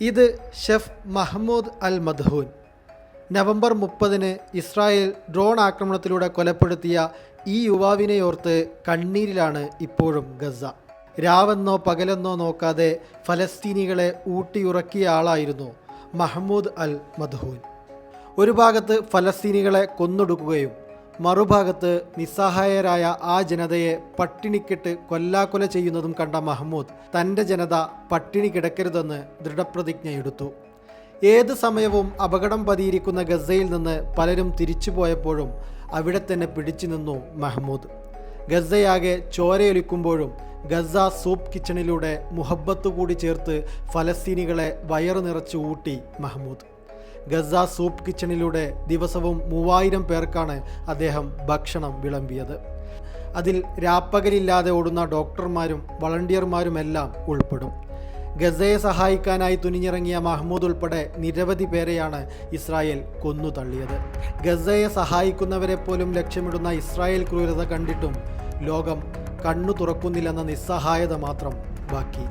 ഇത് chef Mahmoud al Madhoun November മുപ്പതിന് Israel drone ആക്രമണത്തിലൂടെ കൊലപ്പെടുത്തിയ ഈ യുവാവിനെയോർത്ത് കണ്ണീരിലാണ് ഇപ്പോഴും ഗസ. രാവെന്നോ പകലെന്നോ നോക്കാതെ ഫലസ്തീനികളെ ഊട്ടിയുറക്കിയ ആളായിരുന്നു മഹ്മൂദ് അൽ മദ്ഹൂൻ ഒരു ഭാഗത്ത് ഫലസ്തീനികളെ കൊന്നൊടുക്കുകയും മറുഭാഗത്ത് നിസ്സഹായരായ ആ ജനതയെ പട്ടിണിക്കിട്ട് കൊല്ലാക്കൊല ചെയ്യുന്നതും കണ്ട മഹ്മൂദ് തന്റെ ജനത പട്ടിണി കിടക്കരുതെന്ന് ദൃഢപ്രതിജ്ഞയെടുത്തു ഏത് സമയവും അപകടം പതിയിരിക്കുന്ന ഗസയിൽ നിന്ന് പലരും തിരിച്ചു പോയപ്പോഴും അവിടെ തന്നെ പിടിച്ചു നിന്നു മഹ്മൂദ്. ഗസയാകെ ചോരയൊലിക്കുമ്പോഴും ഗസ സൂപ്പ് കിച്ചണിലൂടെ മുഹബത്ത് കൂടി ചേർത്ത് ഫലസ്തീനികളെ വയറു നിറച്ച് ഊട്ടി മഹ്മൂദ്. ഗസ സൂപ്പ് കിച്ചണിലൂടെ ദിവസവും മൂവായിരം പേർക്കാണ് അദ്ദേഹം ഭക്ഷണം വിളമ്പിയത്. അതിൽ രാപ്പകലില്ലാതെ ഓടുന്ന ഡോക്ടർമാരും വളണ്ടിയർമാരുമെല്ലാം ഉൾപ്പെടും. ഗസയെ സഹായിക്കാനായി തുനിഞ്ഞിറങ്ങിയ മഹ്മൂദ് ഉൾപ്പെടെ നിരവധി പേരെയാണ് ഇസ്രായേൽ കൊന്നു തള്ളിയത് ഗസയെ സഹായിക്കുന്നവരെ പോലും ലക്ഷ്യമിടുന്ന ഇസ്രായേൽ ക്രൂരത കണ്ടിട്ടും ലോകം കണ്ണു തുറക്കുന്നില്ലെന്ന നിസ്സഹായത മാത്രം ബാക്കി.